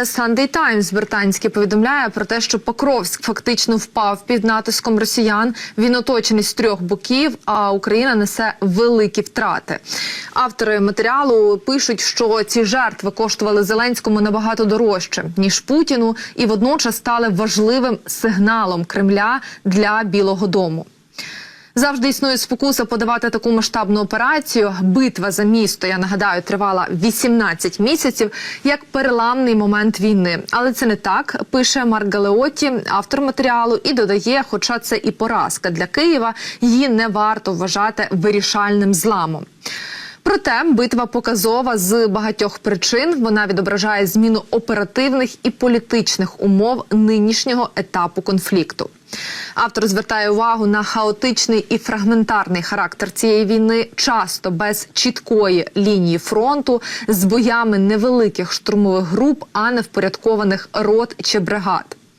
Sunday Times британський повідомляє про те, що Покровськ фактично впав під натиском росіян. Він оточений з трьох боків, а Україна несе великі втрати. Автори матеріалу пишуть, що ці жертви коштували Зеленському набагато дорожче ніж Путіну, і водночас стали важливим сигналом Кремля для Білого Дому. Завжди існує спокуса подавати таку масштабну операцію. Битва за місто, я нагадаю, тривала 18 місяців як переламний момент війни. Але це не так. Пише Марк Галеоті, автор матеріалу, і додає, хоча це і поразка для Києва, її не варто вважати вирішальним зламом. Проте битва показова з багатьох причин. Вона відображає зміну оперативних і політичних умов нинішнього етапу конфлікту. Автор звертає увагу на хаотичний і фрагментарний характер цієї війни, часто без чіткої лінії фронту, з боями невеликих штурмових груп, а не впорядкованих рот чи бригад.